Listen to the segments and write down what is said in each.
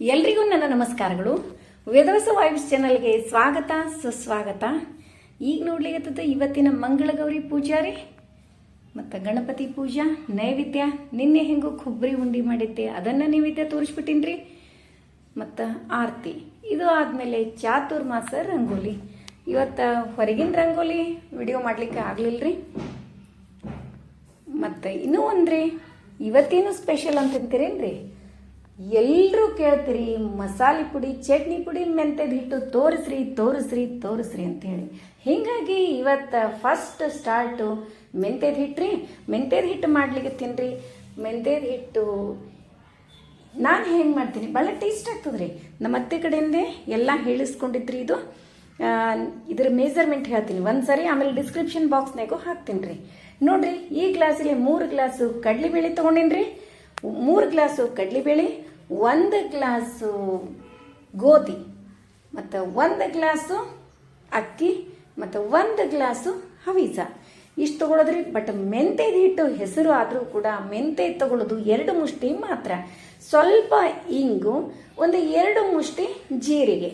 ಎಲ್ರಿಗೂ ನನ್ನ ನಮಸ್ಕಾರಗಳು. ವೇದವಸ ವೈಬ್ಸ್ ಚಾನಲ್ಗೆ ಸ್ವಾಗತ, ಸುಸ್ವಾಗತ. ಈಗ ನೋಡ್ಲಿಕ್ಕೆ ಇವತ್ತಿನ ಮಂಗಳಗೌರಿ ಪೂಜಾರಿ ಮತ್ತು ಗಣಪತಿ ಪೂಜಾ, ನೈವೇದ್ಯ, ನಿನ್ನೆ ಹೆಂಗೋ ಕೊಬ್ಬರಿ ಉಂಡಿ ಮಾಡಿದ್ದೆ. ಅದನ್ನು ನೈವೇದ್ಯ ತೋರಿಸ್ಬಿಟ್ಟಿನ್ರಿ ಮತ್ತು ಆರತಿ. ಇದು ಆದಮೇಲೆ ಚಾತುರ್ಮಾಸ ರಂಗೋಲಿ. ಇವತ್ತು ಹೊರಗಿನ ರಂಗೋಲಿ ವಿಡಿಯೋ ಮಾಡಲಿಕ್ಕೆ ಆಗಲಿಲ್ಲರಿ ಮತ್ತು ಇನ್ನೂ ಒಂದ್ರಿ, ಇವತ್ತೇನು ಸ್ಪೆಷಲ್ ಅಂತಂತೀರೇನ್ರಿ ಎಲ್ಲರೂ ಕೇಳ್ತೀರಿ, ಮಸಾಲೆ ಪುಡಿ, ಚಟ್ನಿ ಪುಡಿ, ಮೆಂತ್ಯದ ಹಿಟ್ಟು ತೋರಿಸ್ರಿ ತೋರಿಸ್ರಿ ತೋರಿಸ್ರಿ ಅಂತ ಹೇಳಿ ಹೀಗಾಗಿ ಇವತ್ತು ಫಸ್ಟ್ ಸ್ಟಾರ್ಟು ಮೆಂತ್ಯದ ಹಿಟ್ಟು ರೀ. ಮೆಂತ್ಯದ ಹಿಟ್ಟು ಮಾಡ್ಲಿಕ್ಕೆ ತಿನ್ರಿ. ಮೆಂತ್ಯದ ಹಿಟ್ಟು ನಾನು ಹೆಂಗೆ ಮಾಡ್ತೀನಿ? ಭಾಳ ಟೇಸ್ಟ್ ಆಗ್ತದೆ ರೀ ನಮ್ಮ ಅತ್ತೆ ಕಡೆಯಿಂದ ಎಲ್ಲ ಹೇಳಿಸ್ಕೊಂಡಿದ್ರಿ ಇದು. ಇದರ ಮೇಜರ್ಮೆಂಟ್ ಹೇಳ್ತೀನಿ. ಒಂದು ಸರಿ ಆಮೇಲೆ ಡಿಸ್ಕ್ರಿಪ್ಷನ್ ಬಾಕ್ಸ್ನಾಗೂ ಹಾಕ್ತೀನಿ ರೀ ನೋಡ್ರಿ, ಈ ಗ್ಲಾಸಿಗೆ ಮೂರು ಗ್ಲಾಸು ಕಡಲೆಬೇಳೆ ರೀ ಮೂರು ಗ್ಲಾಸು ಕಡಲೆಬೇಳೆ ಒಂದು ಗ್ಲಾಸು ಗೋಧಿ, ಮತ್ತು ಒಂದು ಗ್ಲಾಸು ಅಕ್ಕಿ, ಮತ್ತು ಒಂದು ಗ್ಲಾಸು ಹವೀಸ ಇಷ್ಟು ತಗೊಳೋದ್ರಿ ಬಟ್ ಮೆಂತ್ಯದ ಹಿಟ್ಟು ಹೆಸರು ಆದರೂ ಕೂಡ ಮೆಂತ್ಯ ತಗೊಳ್ಳೋದು ಎರಡು ಮುಷ್ಟಿ ಮಾತ್ರ. ಸ್ವಲ್ಪ ಇಂಗು, ಒಂದು ಎರಡು ಮುಷ್ಟಿ ಜೀರಿಗೆ.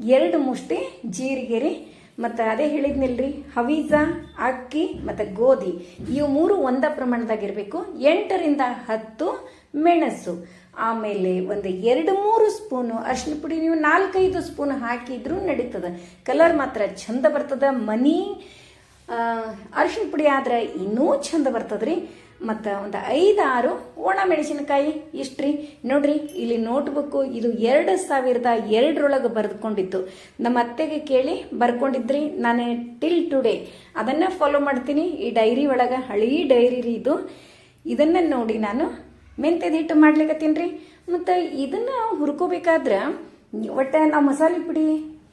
ಎರಡು ಮುಷ್ಟಿ ಜೀರಿಗೆ ರೀ ಮತ್ತು ಅದೇ ಹೇಳಿದ್ನಿಲ್ರಿ, ಹವೀಜ, ಅಕ್ಕಿ ಮತ್ತು ಗೋಧಿ. ಇವು ಮೂರು ಒಂದ ಪ್ರಮಾಣದಾಗಿರಬೇಕು. ಎಂಟರಿಂದ ಹತ್ತು ಮೆಣಸು. ಆಮೇಲೆ ಒಂದು ಎರಡು ಮೂರು ಸ್ಪೂನು ಅರಿಶಿನ ಪುಡಿ, ನೀವು ನಾಲ್ಕೈದು ಸ್ಪೂನ್ ಹಾಕಿದ್ರೂ ನಡೀತದೆ. ಕಲರ್ ಮಾತ್ರ ಚಂದ ಬರ್ತದ, ಮನಿ ಅರಿಶಿನ ಪುಡಿ ಆದ್ರೆ ಇನ್ನೂ ಚಂದ ಬರ್ತದ್ರಿ. ಮತ್ತು ಒಂದು ಐದಾರು ಒಣ ಮೆಣಸಿನಕಾಯಿ. ಇಷ್ಟ್ರಿ? ನೋಡ್ರಿ, ಇಲ್ಲಿ ನೋಟ್ಬುಕ್ಕು ಇದು ಎರಡು ಸಾವಿರದ ಎರಡರೊಳಗೆ ಬರೆದುಕೊಂಡಿತ್ತು. ನಮ್ಮ ಅತ್ತೆಗೆ ಕೇಳಿ ಬರ್ಕೊಂಡಿದ್ರಿ. ನಾನು ಟಿಲ್ ಟುಡೇ ಅದನ್ನು ಫಾಲೋ ಮಾಡ್ತೀನಿ. ಈ ಡೈರಿ ಒಳಗೆ ಹಳೀ ಡೈರಿ ರೀ ಇದು. ಇದನ್ನು ನೋಡಿ ನಾನು ಮೆಂತ್ಯದ ಹಿಟ್ಟು ಮಾಡ್ಲಿಕ್ಕತ್ತೀನಿ ರೀ. ಮತ್ತು ಇದನ್ನು ಹುರ್ಕೋಬೇಕಾದ್ರೆ ಒಟ್ಟು ನಾವು ಮಸಾಲೆ ಪುಡಿ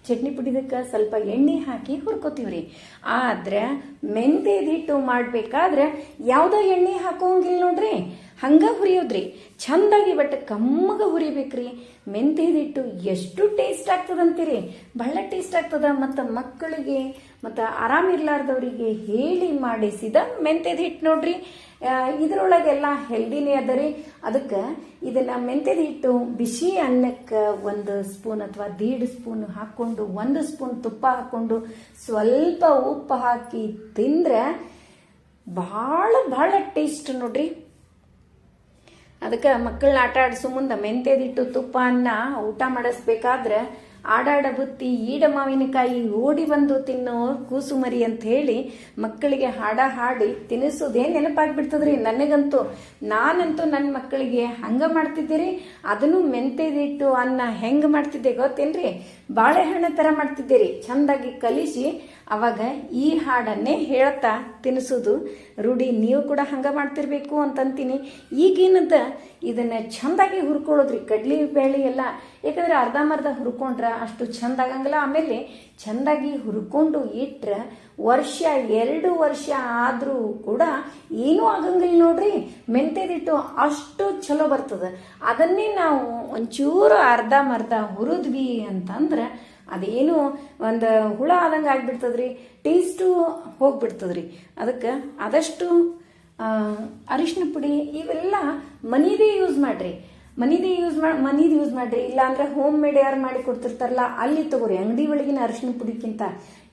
ಚಟ್ನಿ ಪುಡಿದಕ್ಕೆ ಸ್ವಲ್ಪ ಎಣ್ಣೆ ಹಾಕಿ ಹುರ್ಕೋತೀವಿ ರೀ ಆದ್ರೆ ಮೆಂತೆದಿಟ್ಟು ಮಾಡಬೇಕಾದ್ರೆ ಯಾವುದೋ ಎಣ್ಣೆ ಹಾಕೋಂಗಿಲ್ಲ ನೋಡ್ರಿ. ಹಂಗ ಹುರಿಯೋದ್ರಿ? ಚಂದಾಗಿ ಬಟ್ ಕಮ್ಮಗ ಹುರಿಬೇಕ್ರಿ. ಮೆಂತೆದಿಟ್ಟು ಎಷ್ಟು ಟೇಸ್ಟ್ ಆಗ್ತದಂತೀರಿ? ಬಹಳ ಟೇಸ್ಟ್ ಆಗ್ತದ ಮತ್ತು ಮಕ್ಕಳಿಗೆ ಮತ್ತು ಆರಾಮಿರ್ಲಾರ್ದವರಿಗೆ ಹೇಳಿ ಮಾಡಿಸಿದ ಮೆಂತ್ಯದ ಹಿಟ್ಟು ನೋಡ್ರಿ ಇದರೊಳಗೆಲ್ಲ ಹೆಲ್ದಿನೇ ಅದ ರೀ. ಅದಕ್ಕೆ ಇದನ್ನ ಮೆಂತ್ಯದ ಹಿಟ್ಟು ಬಿಸಿ ಅನ್ನಕ್ಕೆ ಒಂದು ಸ್ಪೂನ್ ಅಥವಾ ದೀಡ್ ಸ್ಪೂನ್ ಹಾಕ್ಕೊಂಡು ಒಂದು ಸ್ಪೂನ್ ತುಪ್ಪ ಹಾಕ್ಕೊಂಡು ಸ್ವಲ್ಪ ಉಪ್ಪು ಹಾಕಿ ತಿಂದ್ರೆ ಭಾಳ ಭಾಳ ಟೇಸ್ಟ್ ನೋಡ್ರಿ. ಅದಕ್ಕೆ ಮಕ್ಕಳನ್ನ ಆಟ ಆಡಿಸೋ ಮುಂದೆ ಮೆಂತ್ಯದಿಟ್ಟು ತುಪ್ಪ ಅನ್ನ ಊಟ ಮಾಡಿಸ್ಬೇಕಾದ್ರೆ ಆಡಾಡ ಬುತ್ತಿ, ಈಡ ಮಾವಿನಕಾಯಿ ಓಡಿ ಬಂದು ತಿನ್ನೋ ಕೂಸು ಮರಿ ಅಂತ ಹೇಳಿ ಮಕ್ಕಳಿಗೆ ಹಾಡ ಹಾಡಿ ತಿನ್ನಿಸೋದೇ ನೆನಪಾಗ್ಬಿಡ್ತದ್ರಿ? ನನಗಂತೂ, ನಾನಂತೂ ನನ್ನ ಮಕ್ಕಳಿಗೆ ಹಂಗ ಮಾಡ್ತಿದ್ದೀರಿ? ಅದನ್ನು ಮೆಂತ್ಯದಿಟ್ಟು ಅನ್ನ ಹೆಂಗೆ ಮಾಡ್ತಿದ್ದೆ ಗೊತ್ತೇನ್ರಿ? ಬಾಳೆಹಣ್ಣು ಥರ ಮಾಡ್ತಿದ್ದೀರಿ. ಚಂದಾಗಿ ಕಲಿಸಿ ಅವಾಗ ಈ ಹಾಡನ್ನೇ ಹೇಳ್ತಾ ತಿನ್ನಿಸೋದು, ರೂಢಿ ನೀವು ಕೂಡ ಹಂಗೆ ಮಾಡ್ತಿರ್ಬೇಕು ಅಂತಂತೀನಿ. ಈಗಿನದ? ಇದನ್ನು ಚಂದಾಗಿ ಹುರ್ಕೊಳ್ಳೋದ್ರಿ, ಕಡ್ಲಿ ಬೇಳೆ ಎಲ್ಲ. ಯಾಕಂದ್ರೆ ಅರ್ಧಂಬರ್ಧ ಹುರ್ಕೊಂಡ್ರೆ ಅಷ್ಟು ಚಂದ ಆಗಂಗಿಲ್ಲ. ಆಮೇಲೆ ಚಂದಾಗಿ ಹುರ್ಕೊಂಡು ಇಟ್ರೆ ವರ್ಷ, ಎರಡು ವರ್ಷ ಆದರೂ ಕೂಡ ಏನೂ ಆಗಂಗಿಲ್ಲ ನೋಡ್ರಿ. ಮೆಂತೆದಿಟ್ಟು ಅಷ್ಟು ಚಲೋ ಬರ್ತದೆ. ಅದನ್ನೇ ನಾವು ಒಂಚೂರು ಅರ್ಧಂಬರ್ಧ ಹುರಿದ್ವಿ ಅಂತಂದ್ರೆ ಅದೇನು ಒಂದು ಹುಳ ಆದಂಗೆ ಆಗ್ಬಿಡ್ತದ್ರಿ ಟೇಸ್ಟು ಹೋಗ್ಬಿಡ್ತದ್ರಿ. ಅದಕ್ಕೆ ಆದಷ್ಟು ಅರಿಶಿನ ಪುಡಿ ಇವೆಲ್ಲ ಮನಿದೇ ಯೂಸ್ ಮಾಡ್ರಿ. ಮನಿದೇ ಯೂಸ್ ಮಾಡಿ ಮನಿದು ಯೂಸ್ ಮಾಡ್ರಿ. ಇಲ್ಲಾಂದ್ರೆ ಹೋಮ್ ಮೇಡ್ ಯಾರು ಮಾಡಿ ಕೊಡ್ತಿರ್ತಾರಲ್ಲ, ಅಲ್ಲಿ ತಗೋರಿ. ಅಂಗಡಿ ಒಳಗಿನ ಅರಿಶಿನ ಪುಡಿಕ್ಕಿಂತ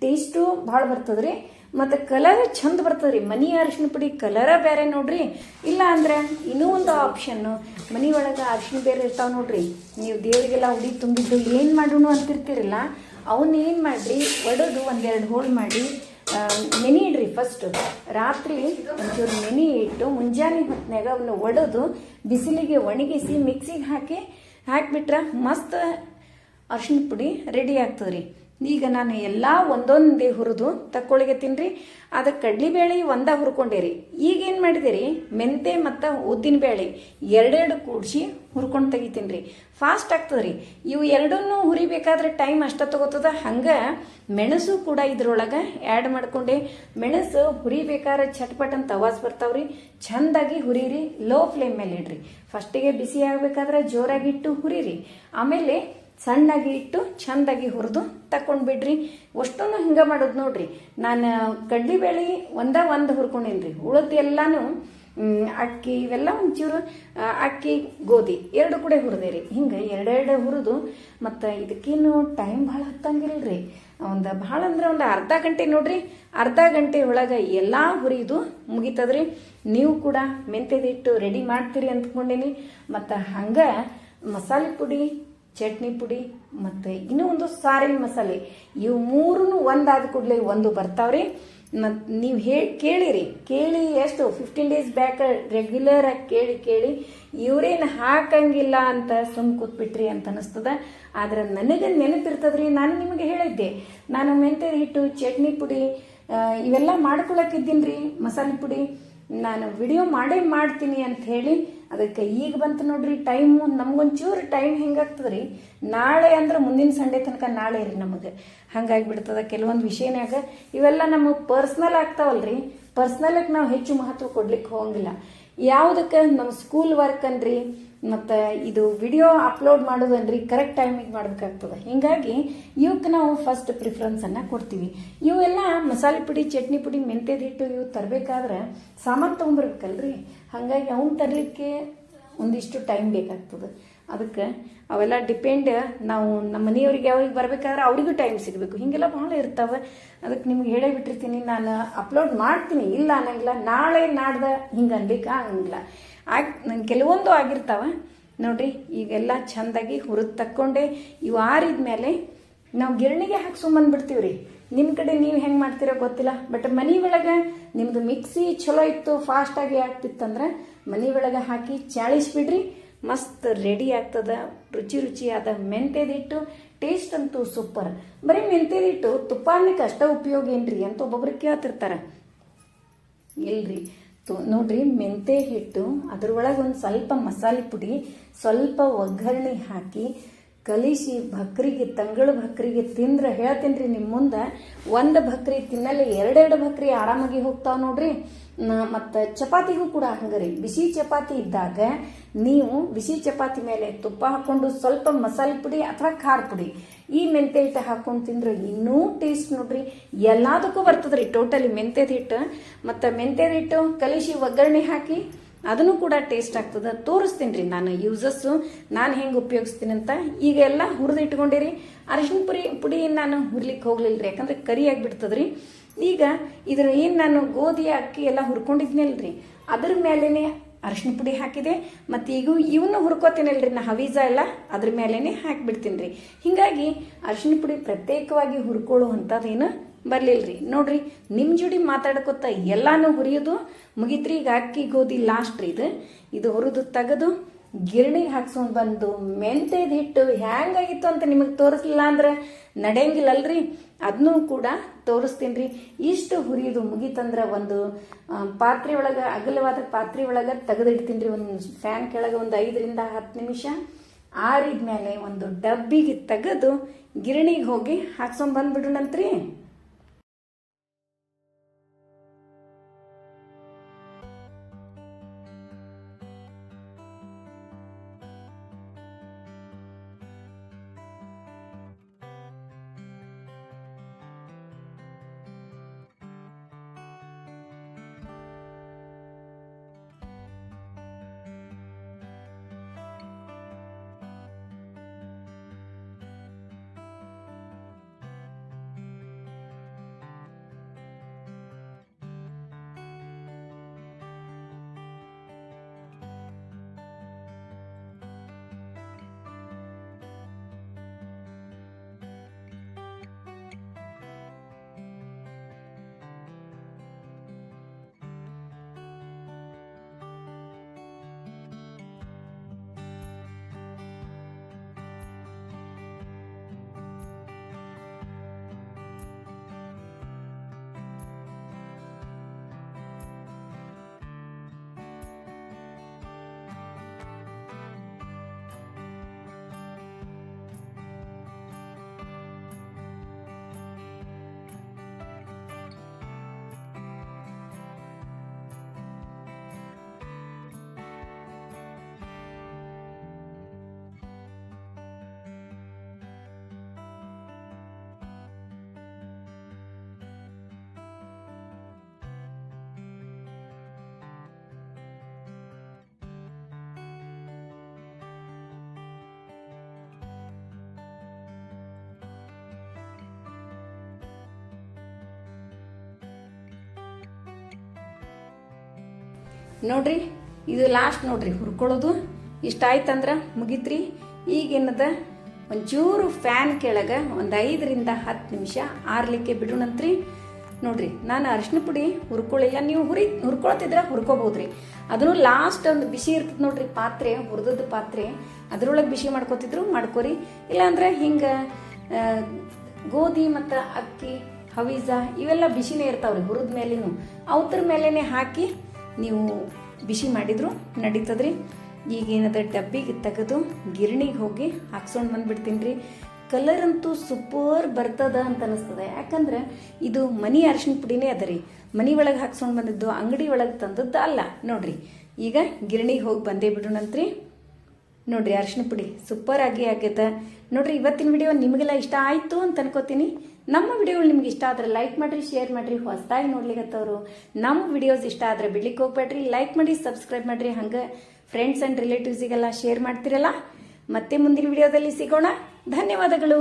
ಟೇಸ್ಟು ಭಾಳ ಬರ್ತದ್ರಿ. ಮತ್ತು ಕಲರ್ ಚಂದ ಬರ್ತದ್ರಿ. ಮನಿ ಅರಿಶಿನ ಪುಡಿ ಕಲರ ಬೇರೆ ನೋಡ್ರಿ. ಇಲ್ಲ ಅಂದ್ರೆ ಇನ್ನೂ ಒಂದು ಆಪ್ಷನ್ನು ಮನಿ ಒಳಗೆ ಅರಿಶಿನ ಬೇರೆ ಇರ್ತಾವ ನೋಡ್ರಿ. ನೀವು ದೇವರಿಗೆಲ್ಲ ಉಡಿ ತುಂಬಿದ್ದು ಏನು ಮಾಡೋಣ ಅಂತಿರ್ತೀರಲ್ಲ ಅವನ್ನ ಏನು ಮಾಡ್ರಿ, ಒಡೆದು ಒಂದೆರಡು ಹೋಲ್ ಮಾಡಿ ನೆನೆ ಇಡ್ರಿ ಫಸ್ಟ್ ರಾತ್ರಿ ಒಂಚೂರು ನೆನೆ ಇಟ್ಟು ಮುಂಜಾನೆ ಹೊತ್ತಿನಾಗ ಅವನ್ನ ಒಡೆದು ಬಿಸಿಲಿಗೆ ಒಣಗಿಸಿ ಮಿಕ್ಸಿಗೆ ಹಾಕಿ, ಹಾಕಿಬಿಟ್ರೆ ಮಸ್ತ್ ಅರ್ಶಿನ ಪುಡಿ ರೆಡಿ ಆಗ್ತದ್ರಿ. ಈಗ ನಾನು ಎಲ್ಲ ಒಂದೊಂದೇ ಹುರಿದು ತಕ್ಕೊಳಿಗೆ ತಿನ್ರಿ. ಅದಕ್ಕೆ ಕಡ್ಲಿಬೇಳೆ ಒಂದ ಹುರ್ಕೊಂಡಿರಿ. ಈಗ ಏನು ಮಾಡಿದಿರಿ? ಮೆಂತೆ ಮತ್ತು ಉದ್ದಿನ ಬೇಳೆ ಎರಡೆರಡು ಕೂಡಿಸಿ ಹುರ್ಕೊಂಡು ತೆಗಿತೀನಿ ರೀ ಫಾಸ್ಟ್ ಆಗ್ತದ್ರಿ. ಇವು ಎರಡನ್ನೂ ಹುರಿಬೇಕಾದ್ರೆ ಟೈಮ್ ಅಷ್ಟ ತಗೋತದ. ಹಂಗೆ ಮೆಣಸು ಕೂಡ ಇದ್ರೊಳಗೆ ಆ್ಯಡ್ ಮಾಡ್ಕೊಂಡೆ. ಮೆಣಸು ಹುರಿಬೇಕಾದ್ರೆ ಚಟ್ಪಟ್ ಅಂತ ಅವಾಜ್ ಬರ್ತಾವ್ರಿ. ಚಂದಾಗಿ ಹುರಿರಿ ಲೋ ಫ್ಲೇಮ್ ಮೇಲೆ ಇಡ್ರಿ ಫಸ್ಟಿಗೆ ಬಿಸಿ ಆಗ್ಬೇಕಾದ್ರೆ ಜೋರಾಗಿಟ್ಟು ಹುರಿರಿ. ಆಮೇಲೆ ಸಣ್ಣಾಗಿ ಇಟ್ಟು ಚಂದಾಗಿ ಹುರಿದು ತಕೊಂಡು ಬಿಡ್ರಿ ಅಷ್ಟನ್ನು ಹಿಂಗೆ ಮಾಡೋದು ನೋಡ್ರಿ. ನಾನು ಕಡ್ಲಿಬೇಳೆ ಒಂದೇ ಒಂದು ಹುರ್ಕೊಂಡೇನಿ ರೀ ಉಳಿದ ಎಲ್ಲಾನು ಅಕ್ಕಿ, ಇವೆಲ್ಲ ಒಂಚೂರು ಅಕ್ಕಿ, ಗೋಧಿ ಎರಡು ಕೂಡ ರೀ ಹಿಂಗೆ ಎರಡೆರಡು ಹುರಿದು, ಮತ್ತು ಇದಕ್ಕೇನು ಟೈಮ್ ಭಾಳ ಹತ್ತಂಗಿಲ್ರಿ. ಒಂದು ಭಾಳ ಅಂದ್ರೆ ಒಂದು ಅರ್ಧ ಗಂಟೆ ನೋಡ್ರಿ. ಅರ್ಧ ಗಂಟೆ ಒಳಗೆ ಎಲ್ಲ ಹುರಿದು ಮುಗಿತದ್ರಿ. ನೀವು ಕೂಡ ಮೆಂತ್ಯದಿಟ್ಟು ರೆಡಿ ಮಾಡ್ತೀರಿ ಅಂದ್ಕೊಂಡೀನಿ. ಮತ್ತು ಹಂಗೆ ಮಸಾಲೆ ಪುಡಿ ಚಟ್ನಿ ಪುಡಿ ಮತ್ತು ಇನ್ನೂ ಒಂದು ಸಾರಿನ ಮಸಾಲೆ. ಇವು ಮೂರೂ ಒಂದಾದ ಕೂಡಲೇ ಒಂದು ಬರ್ತಾವ್ರಿ. ಮತ್ತು ನೀವು ಹೇಳಿ ಕೇಳಿರಿ. ಕೇಳಿ ಎಷ್ಟು? ಫಿಫ್ಟೀನ್ ಡೇಸ್ ಬ್ಯಾಕ್ ರೆಗ್ಯುಲರ್ ಆಗಿ ಕೇಳಿ ಕೇಳಿ. ಇವ್ರೇನು ಹಾಕಂಗಿಲ್ಲ ಅಂತ ಸುಮ್ ಕೂತ್ಬಿಟ್ರಿ ಅಂತ ಅನಿಸ್ತದ. ಆದ್ರೆ ನನಗೆ ನೆನಪಿರ್ತದ್ರಿ, ನಾನು ನಿಮಗೆ ಹೇಳಿದ್ದೆ. ನಾನು ಮೆಂತ್ಯ ಹಿಟ್ಟು, ಚಟ್ನಿ ಪುಡಿ ಇವೆಲ್ಲಾ ಇವೆಲ್ಲ ಮಾಡ್ಕೊಳಕ್ಕಿದ್ದೀನಿ ರೀ ಮಸಾಲೆ ಪುಡಿ. ನಾನು ವಿಡಿಯೋ ಮಾಡೇ ಮಾಡ್ತೀನಿ ಅಂತ ಹೇಳಿ, ಅದಕ್ಕೆ ಈಗ ಬಂತು ನೋಡ್ರಿ ಟೈಮು ನಮ್ಗೊಂಚೂರು ಟೈಮ್ ಹೆಂಗಾಗ್ತದ್ರಿ? ನಾಳೆ ಅಂದ್ರೆ ಮುಂದಿನ ಸಂಡೆ ತನಕ ನಾಳೆ ರೀ ನಮಗೆ. ಹಂಗಾಗಿ ಬಿಡ್ತದ ಕೆಲವೊಂದು ವಿಷಯನಾಗ ಇವೆಲ್ಲ ನಮಗೆ ಪರ್ಸ್ನಲ್ ಆಗ್ತಾವಲ್ರಿ. ಪರ್ಸ್ನಲಕ್ಕೆ ನಾವು ಹೆಚ್ಚು ಮಹತ್ವ ಕೊಡ್ಲಿಕ್ಕೆ ಹೋಗಂಗಿಲ್ಲ. ಯಾವುದಕ್ಕೆ ನಮ್ಮ ಸ್ಕೂಲ್ ವರ್ಕ್ ಅನ್ರಿ? ಮತ್ತು ಇದು ವಿಡಿಯೋ ಅಪ್ಲೋಡ್ ಮಾಡೋದನ್ರಿ ಕರೆಕ್ಟ್ ಟೈಮಿಗೆ ಮಾಡಬೇಕಾಗ್ತದೆ. ಹೀಗಾಗಿ ಇವಕ್ಕೆ ನಾವು ಫಸ್ಟ್ ಪ್ರಿಫರೆನ್ಸನ್ನು ಕೊಡ್ತೀವಿ. ಇವೆಲ್ಲ ಮಸಾಲೆ ಪುಡಿ, ಚಟ್ನಿ ಪುಡಿ, ಮೆಂತ್ಯದ ಹಿಟ್ಟು ಇವು ತರಬೇಕಾದ್ರೆ ಸಾಮಾನು ತೊಗೊಂಬರ್ಬೇಕಲ್ರಿ? ಹಾಗಾಗಿ ಅವ್ನು ತರಲಿಕ್ಕೆ ಒಂದಿಷ್ಟು ಟೈಮ್ ಬೇಕಾಗ್ತದೆ. ಅದಕ್ಕೆ ಅವೆಲ್ಲ ಡಿಪೆಂಡ್ ನಾವು ನಮ್ಮ ಮನೆಯವ್ರಿಗೆ ಯಾವಾಗ ಬರಬೇಕಾದ್ರೆ ಅವ್ರಿಗೂ ಟೈಮ್ ಸಿಗಬೇಕು. ಹೀಗೆಲ್ಲ ಭಾಳ ಇರ್ತಾವೆ. ಅದಕ್ಕೆ ನಿಮ್ಗೆ ಹೇಳೇ ಬಿಟ್ಟಿರ್ತೀನಿ, ನಾನು ಅಪ್ಲೋಡ್ ಮಾಡ್ತೀನಿ. ಇಲ್ಲ ಅನ್ನಂಗಿಲ್ಲ, ನಾಳೆ ನಾಡ್ದ ಹಿಂಗೆ ಅನ್ಲಿಕ್ಕೆ ಆಗಂಗಿಲ್ಲ ಆಗ ಕೆಲವೊಂದು ಆಗಿರ್ತಾವೆ. ನೋಡ್ರಿ, ಈಗೆಲ್ಲ ಚೆಂದಾಗಿ ಹುರಿದು ತಕ್ಕೊಂಡೆ, ಇವು ಆರಿದ ಮೇಲೆ ನಾವು ಗಿರಣಿಗೆ ಹಾಕ್ಸ್ಕೊಂಬಂದ್ಬಿಡ್ತೀವಿ ರೀ ನಿಮ್ಮ ಕಡೆ ನೀವು ಹೆಂಗೆ ಮಾಡ್ತೀರೋ ಗೊತ್ತಿಲ್ಲ, ಬಟ್ ಮನೆ ಒಳಗೆ ನಿಮ್ಮದು ಮಿಕ್ಸಿ ಚಲೋ ಇತ್ತು ಫಾಸ್ಟಾಗಿ ಆಗ್ತಿತ್ತಂದ್ರೆ ಮನೆ ಒಳಗೆ ಹಾಕಿ ಚಾಳಿಸ್ಬಿಡ್ರಿ. ಮಸ್ತ್ ರೆಡಿ ಆಗ್ತದ, ರುಚಿ ರುಚಿಯಾದ ಮೆಂತೆದಿಟ್ಟು ಟೇಸ್ಟ್ ಅಂತೂ ಸೂಪರ್ ಬರೀ ಮೆಂತೆದಿಟ್ಟು ತುಪ್ಪ ಅನ್ನಕ್ಕೆ ಅಷ್ಟ ಉಪಯೋಗ ಏನ್ರಿ ಅಂತ ಒಬ್ಬೊಬ್ರು ಕೇಳ್ತಿರ್ತಾರೆ. ಇಲ್ರಿ ನೋಡ್ರಿ, ಮೆಂತೆ ಹಿಟ್ಟು, ಅದ್ರೊಳಗೆ ಒಂದು ಸ್ವಲ್ಪ ಮಸಾಲೆ ಪುಡಿ, ಸ್ವಲ್ಪ ಒಗ್ಗರಣೆ ಹಾಕಿ ಕಲಿಸಿ ಭಕ್ರಿಗೆ, ತಂಗಳು ಭಕ್ರಿಗೆ ತಿಂದ್ರೆ ಹೇಳ್ತೀನಿ ನಿಮ್ಮ ಮುಂದೆ, ಒಂದು ಭಕ್ರಿ ತಿನ್ನಲ್ಲ, ಎರಡೆರಡು ಭಕ್ರಿ ಆರಾಮಾಗಿ ಹೋಗ್ತಾವ ನೋಡ್ರಿ. ಮತ್ತು ಚಪಾತಿಗೂ ಕೂಡ ಹಂಗರಿ. ಬಿಸಿ ಚಪಾತಿ ಇದ್ದಾಗ ನೀವು ಬಿಸಿ ಚಪಾತಿ ಮೇಲೆ ತುಪ್ಪ ಹಾಕ್ಕೊಂಡು ಸ್ವಲ್ಪ ಮಸಾಲೆ ಪುಡಿ ಅಥವಾ ಖಾರ ಪುಡಿ ಈ ಮೆಂತೆ ಹಿಟ್ಟು ಹಾಕೊಂಡು ತಿಂದ್ರೆ ಇನ್ನೂ ಟೇಸ್ಟ್ ನೋಡ್ರಿ. ಎಲ್ಲದಕ್ಕೂ ಬರ್ತದ್ರಿ ಟೋಟಲಿ ಮೆಂತ್ಯದ ಹಿಟ್ಟು ಮತ್ತು ಮೆಂತ್ಯದ ಹಿಟ್ಟು ಕಲಿಸಿ ಒಗ್ಗರಣೆ ಹಾಕಿ ಅದನ್ನು ಕೂಡ ಟೇಸ್ಟ್ ಆಗ್ತದೆ. ತೋರಿಸ್ತೀನಿ ರೀ ನಾನು ಯೂಸಸ್ಸು ನಾನು ಹೆಂಗೆ ಉಪಯೋಗಿಸ್ತೀನಿ ಅಂತ. ಈಗ ಎಲ್ಲ ಹುರಿದು ಇಟ್ಕೊಂಡಿರಿ ಅರಿಶಿನ ಪುರಿ ಪುಡಿ ನಾನು ಹುರ್ಲಿಕ್ಕೆ ಹೋಗ್ಲಿಲ್ಲ ರೀ ಯಾಕಂದ್ರೆ ಕರಿ ಆಗಿಬಿಡ್ತದ್ರಿ. ಈಗ ಇದ್ರ ಏನು ನಾನು ಗೋಧಿ, ಅಕ್ಕಿ ಎಲ್ಲ ಹುರ್ಕೊಂಡಿದ್ನಲ್ಲ ರೀ ಅದ್ರ ಮೇಲೇನೆ ಅರಿಶಿನ ಪುಡಿ ಹಾಕಿದೆ. ಮತ್ತು ಈಗ ಇವನ್ನ ಹುರ್ಕೋತೀನಲ್ರಿ, ನಾ ಹವೀಜ ಎಲ್ಲ. ಅದ್ರ ಮೇಲೇ ಹಾಕಿಬಿಡ್ತೀನಿ ರೀ ಹೀಗಾಗಿ ಅರಶಿನ ಪುಡಿ ಪ್ರತ್ಯೇಕವಾಗಿ ಹುರ್ಕೊಳ್ಳುವಂಥದ್ದೇನು ಬರಲಿಲ್ಲರಿ ನೋಡ್ರಿ ನಿಮ್ಮ ಜೋಡಿ ಮಾತಾಡ್ಕೊತ ಎಲ್ಲಾನು ಹುರಿಯೋದು ಮುಗಿತ್ರಿ. ಈಗ ಅಕ್ಕಿ ಗೋಧಿ ಲಾಸ್ಟ್ ರೀ ಇದು. ಇದು ಹುರಿದು ತೆಗೆದು ಗಿರಣಿಗೆ ಹಾಕ್ಸ್ಕೊಂಡು ಬಂದು ಮೆಂತ್ಯದ ಹಿಟ್ಟು ಹ್ಯಾಂಗಾಗಿತ್ತು ಅಂತ ನಿಮಗೆ ತೋರಿಸ್ಲಿಲ್ಲ ಅಂದ್ರೆ ನಡೆಯಂಗಿಲ್ಲಲ್ರಿ. ಅದನ್ನೂ ಕೂಡ ತೋರಿಸ್ತೀನಿ ರೀ. ಇಷ್ಟು ಹುರಿಯೋದು ಮುಗಿತಂದ್ರ ಒಂದು ಪಾತ್ರೆ ಒಳಗೆ, ಅಗಲವಾದ ಪಾತ್ರೆ ಒಳಗೆ ತೆಗೆದಿಡ್ತೀನಿ ರೀ. ಒಂದು ಫ್ಯಾನ್ ಕೆಳಗೆ ಒಂದು ಐದರಿಂದ ಹತ್ತು ನಿಮಿಷ ಆರಿದ ಮೇಲೆ ಒಂದು ಡಬ್ಬಿಗೆ ತೆಗೆದು ಗಿರಣಿಗೆ ಹೋಗಿ ಹಾಕ್ಸ್ಕೊಂಡ್ ನೋಡ್ರಿ, ಇದು ಲಾಸ್ಟ್ ನೋಡ್ರಿ, ಹುರ್ಕೊಳ್ಳೋದು. ಇಷ್ಟ ಆಯ್ತಂದ್ರೆ ಮುಗಿತ್ರಿ. ಈಗೇನದ? ಒಂಚೂರು ಫ್ಯಾನ್ ಕೆಳಗೆ ಒಂದು ಐದರಿಂದ ಹತ್ತು ನಿಮಿಷ ಆರ್ಲಿಕ್ಕೆ ಬಿಡೋಣಂತ್ರಿ ನೋಡ್ರಿ, ನಾನು ಅರಿಶಿನ ಪುಡಿ ಹುರ್ಕೊಳ್ಳಿಲ್ಲ ನೀವು ಹುರಿ, ಹುರ್ಕೊಳ್ತಿದ್ರೆ ಹುರ್ಕೋಬಹುದ್ರಿ ಅದನ್ನು ಲಾಸ್ಟ್ ಒಂದು ಬಿಸಿ ಇರ್ತದೆ ನೋಡ್ರಿ ಪಾತ್ರೆ, ಹುರಿದದ್ದು ಪಾತ್ರೆ. ಅದ್ರೊಳಗೆ ಬಿಸಿ ಮಾಡ್ಕೋತಿದ್ರು, ಮಾಡ್ಕೋರಿ. ಇಲ್ಲಾಂದ್ರೆ ಹಿಂಗೆ ಗೋಧಿ ಮತ್ತು ಅಕ್ಕಿ, ಹವೀಜ ಇವೆಲ್ಲ ಬಿಸಿನೇ ಇರ್ತಾವ್ರಿ ಹುರಿದ ಮೇಲೇನು ಅವತ್ರ ಮೇಲೇ ಹಾಕಿ ನೀವು ಬಿಸಿ ಮಾಡಿದ್ರು ನಡೀತದ್ರಿ. ಈಗೇನದ ಡಬ್ಬಿಗೆ ತೆಗೆದು ಗಿರಣಿಗೆ ಹೋಗಿ ಹಾಕ್ಸ್ಕೊಂಡು ಬಂದ್ಬಿಡ್ತೀನಿ ಕಲರ್ ಅಂತೂ ಸೂಪರ್ ಬರ್ತದ ಅಂತ ಅನಿಸ್ತದೆ. ಯಾಕಂದ್ರೆ ಇದು ಮನಿ ಅರಿಶಿನ ಪುಡಿನೇ ಅದ ರೀ. ಮನಿ ಒಳಗೆ ಹಾಕ್ಸ್ಕೊಂಡು ಬಂದಿದ್ದು ಅಂಗಡಿ ಒಳಗೆ ತಂದದ್ದು ಅಲ್ಲ ನೋಡ್ರಿ. ಈಗ ಗಿರಣಿಗೆ ಹೋಗಿ ಬಂದೇ ಬಿಡೋಣಂತ್ರಿ. ನೋಡ್ರಿ ಅರಿಶಿನ ಪುಡಿ ಸೂಪರ್ ಆಗಿ ಆಗೈತೆ. ನೋಡ್ರಿ ಇವತ್ತಿನ ವಿಡಿಯೋ ನಿಮಗೆಲ್ಲ ಇಷ್ಟ ಆಯಿತು ಅಂತ ಅನ್ಕೋತೀನಿ. ನಮ್ಮ ವಿಡಿಯೋಗಳು ನಿಮ್ಗೆ ಇಷ್ಟ ಆದ್ರೆ ಲೈಕ್ ಮಾಡಿರಿ ಶೇರ್ ಮಾಡಿರಿ, ಹೊಸದಾಗಿ ನೋಡ್ಲಿಕ್ಕತ್ತವರು ನಮ್ಮ ವಿಡಿಯೋಸ್ ಇಷ್ಟ ಆದ್ರೆ ಬಿಡ್ಲಿಕ್ಕೆ ಹೋಗ್ಬೇಡ್ರಿ. ಲೈಕ್ ಮಾಡಿ ಸಬ್ಸ್ಕ್ರೈಬ್ ಮಾಡಿರಿ. ಹಂಗೆ ಫ್ರೆಂಡ್ಸ್ ಆ್ಯಂಡ್ ರಿಲೇಟಿವ್ಸಿಗೆಲ್ಲ ಶೇರ್ ಮಾಡ್ತಿರಲ್ಲ. ಮತ್ತೆ ಮುಂದಿನ ವಿಡಿಯೋದಲ್ಲಿ ಸಿಗೋಣ. ಧನ್ಯವಾದಗಳು.